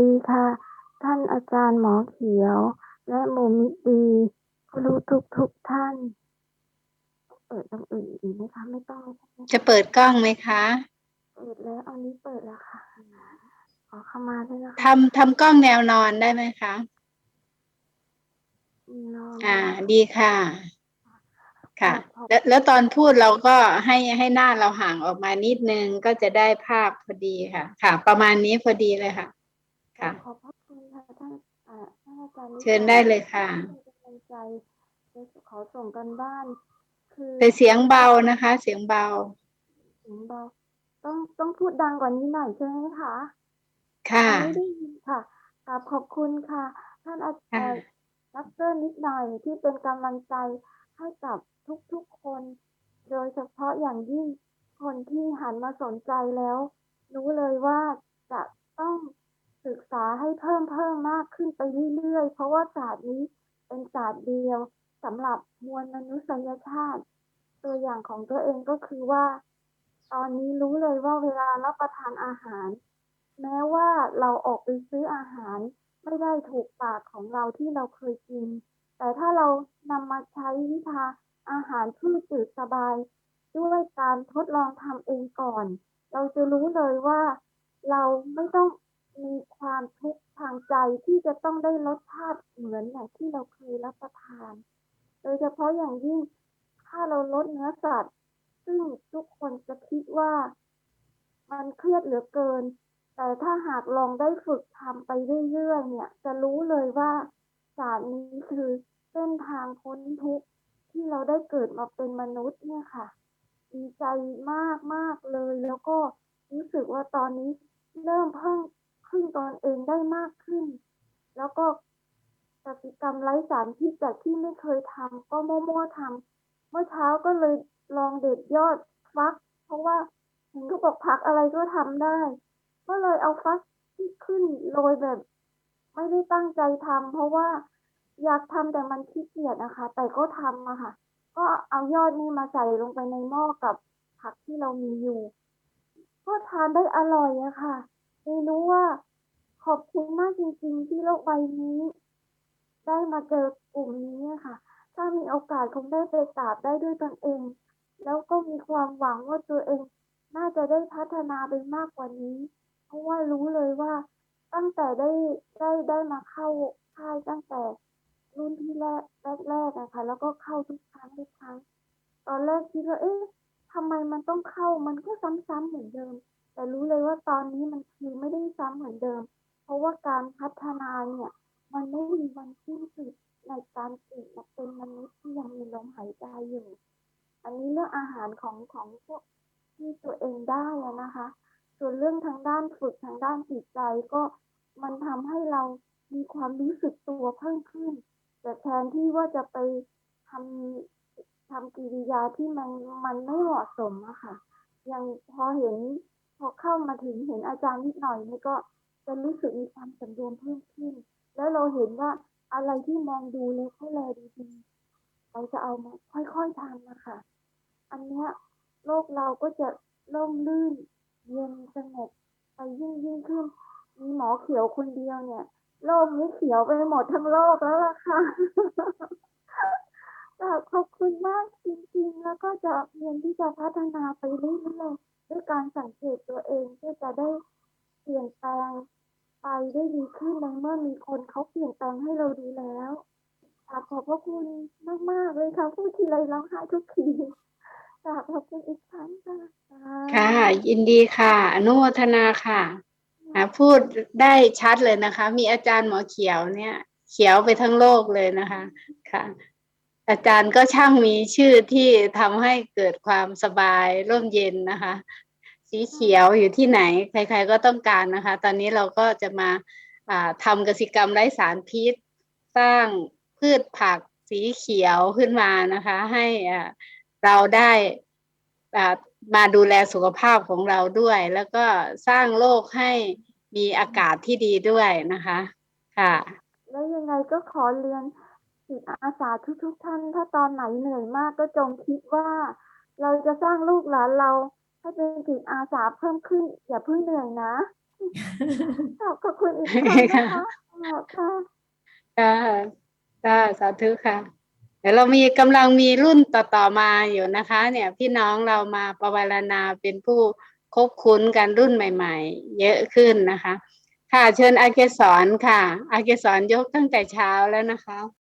ดีค่ะ ท่านอาจารย์หมอเขียว และหมูมิตรดีครูทุกทุกๆท่าน เปิดตรงอื่นอีกไหมคะไม่ต้องใช่ไหมจะเปิดกล้องไหมคะ เปิดแล้วอันนี้เปิดแล้วค่ะขอเข้ามาด้วยนะคะทำทำกล้องแนวนอนได้ไหมคะนอนอ่า ดีค่ะ ค่ะขอบแล้วแล้วตอนพูดเราก็ให้ให้หน้าเราห่างออกมานิดนึงก็จะได้ภาพพอดีค่ะ ค่ะ ประมาณนี้พอดีเลยค่ะ ค่ะ ขอบพระคุณค่ะท่านอ่าท่านอาจารย์นิเชิญได้เลยค่ะ เป็นกำลังใจและขอส่งกันบ้าน คือแต่เสียงเบานะคะ เสียงเบา เสียงเบาต้องต้องพูดดังกว่านี้หน่อยใช่ไหมคะค่ะ ไม่ได้ยินค่ะกราบขอบคุณค่ะ ท่านอาจาค่ะรย์นักเตอร์นิดหน่อยที่เป็นกำลังใจให้กับทุกๆคน โดยเฉพาะอย่างยิ่งคนที่หันมาสนใจแล้ว รู้เลยว่าจะต้องศึก ษาให้เพิ่มเพิ่มมากขึ้นไปเรื่อยๆ เพราะว่าศาสตร์นี้เป็นศาสตร์เดียวสำหรับมวลมนุษยชาติ ตัวอย่างของตัวเองก็คือว่า ตอนนี้รู้เลยว่าเวลารับประทานอาหาร แม้ว่าเราออกไปซื้ออาหาร ไม่ได้ถูกปากของเราที่เราเคยกิน แต่ถ้าเรานำมาใช้วิชาอาหารพืชจืดสบาย ด้วยการทดลองทำเองก่อน เราจะรู้เลยว่าเราไม่ต้อง ใจที่จะต้องได้รสชาติเหมือนอย่างที่เราเคยรับประทาน โดยเฉพาะอย่างยิ่งถ้าเราลดเนื้อสัตว์ ซึ่งทุกคนจะคิดว่า มันเครียดเหลือเกิน แต่ถ้าหากลองได้ฝึกทำไปเรื่อยๆเนี่ย จะรู้เลยว่าศาสตร์นี้คือเส้นทางพ้นทุกข์ที่เราได้เกิดมาเป็นมนุษย์เนี่ยค่ะ ดีใจมากมากๆเลย แล้วก็รู้สึกว่าตอนนี้เริ่มเพิ่ง พึ่งตนเองได้มากขึ้น แล้วก็กสิกรรมไร้สารพิษจากที่ไม่เคยทำก็มั่วๆทำเมื่อเช้าก็เลยลองเด็ดยอดฟัก เพราะว่าเห็นเขาบอกผักอะไรก็ทำได้ ก็เลยเอาฟักที่ขึ้นโรยแบบ ไม่ได้ตั้งใจทำเพราะว่าอยากทำแต่มันขี้เกียจนะคะ แต่ก็ทำอะค่ะ ก็เอายอดนี่มาใส่ลงไปในหม้อกับผักที่เรามีอยู่ ก็ทานได้อร่อยอะค่ะ เลยรู้ว่า ขอบคุณมากจริงๆ ที่โลกใบนี้ ได้มาเจอกลุ่มนี้ค่ะ ถ้ามีโอกาสคงได้ไปกราบได้ด้วยตนเอง แล้วก็มีความหวังว่าตัวเอง น่าจะได้พัฒนาไปมากกว่านี้ เพราะว่ารู้เลยว่า ตั้งแต่ได้ได้ได้มาเข้าค่ายตั้งแต่รุ่นที่แรกแรกๆนะคะแล้วก็เข้าทุกครั้งทุกครั้ง ตอนแรกคิดว่าเอ๊ะทำไมมันต้องเข้ามันก็ซ้ำๆเหมือนเดิม แต่รู้เลยว่าตอนนี้มันคือไม่ได้ซ้ำเหมือนเดิม เพราะว่าการพัฒนาเนี่ย มันไม่มีวันสิ้นสุดในการเกิดมาเป็นมนุษย์ที่ยังมีลมหายใจอยู่ อันนี้เรื่องอาหารของของพวกที่ตัวเองได้นะคะ ส่วนเรื่องทางด้านฝึกทางด้านจิตใจก็มันทำให้เรามีความรู้สึกตัวเพิ่มขึ้น แต่แทนที่ว่าจะไปทำทำกิริยาที่มันมันไม่เหมาะสมอะค่ะยังพอเห็น พอเข้ามาถึงเห็นอาจารย์นิดหน่อยนี่ก็จะรู้สึกมีความสำรวมเพิ่มขึ้น แล้วเราเห็นว่าอะไรที่มองดูเล็กให้แลดูดีเราจะเอามาค่อยๆทำนะคะ อันเนี้ยโลกเราก็จะร่มรื่น เย็นสงบไปยิ่งยิ่งขึ้น มีหมอเขียวคนเดียวเนี่ย โลกนี้เขียวไปหมดทั้งโลกแล้วล่ะค่ะขอบคุณมากจริงๆ แล้วก็จะเรียนที่จะพัฒนาไปเรื่อยๆ ด้วยการสังเกตตัวเองเพื่อจะได้เปลี่ยนแปลงไปได้ดีขึ้นในเมื่อมีคนเขาเปลี่ยนแปลงให้เราดีแล้วขอบพระคุณมากๆเลยค่ะพูดทีไรร้องไห้ทุกทีกราบขอบคุณอีกครั้งค่ะค่ะ ยินดีค่ะอนุโมทนาค่ะพูดได้ชัดเลยนะคะ มีอาจารย์หมอเขียวเนี่ย เขียวไปทั้งโลกเลยนะคะ ค่ะ อาจารย์ก็ช่างมีชื่อที่ทำให้เกิดความสบายร่มเย็นนะคะ สีเขียวอยู่ที่ไหน ใคร ๆ ก็ต้องการนะคะ ตอนนี้เราก็จะมาอ่าทำกสิกรรมไร้สารพิษ สร้างพืชผักสีเขียวขึ้นมานะคะ ให้เราได้มาดูแลสุขภาพของเราด้วย แล้วก็สร้างโลกให้มีอากาศที่ดีด้วยนะคะ ค่ะ แล้วยังไงก็ขอเรียน จิตอาสาทุกๆท่าน ถ้าตอนไหนเหนื่อยมากก็จงคิดว่า เราจะสร้างลูกหลานเราให้เป็นจิตอาสาเพิ่มขึ้น อย่าเพิ่งเหนื่อยนะขอบขอบคุณอีกครั้งนะคะอ่าค่ะค่ะค่ะสาธุค่ะเดี๋ยวเรามีกำลังมีรุ่นต่อๆมาอยู่นะคะ เนี่ย พี่น้องเรามาประวารณาเป็นผู้คบคุ้นกันรุ่นใหม่ ๆ เยอะขึ้นนะคะ ค่ะเชิญอาเกสรค่ะ อาเกสรยกตั้งแต่เช้าแล้วนะคะ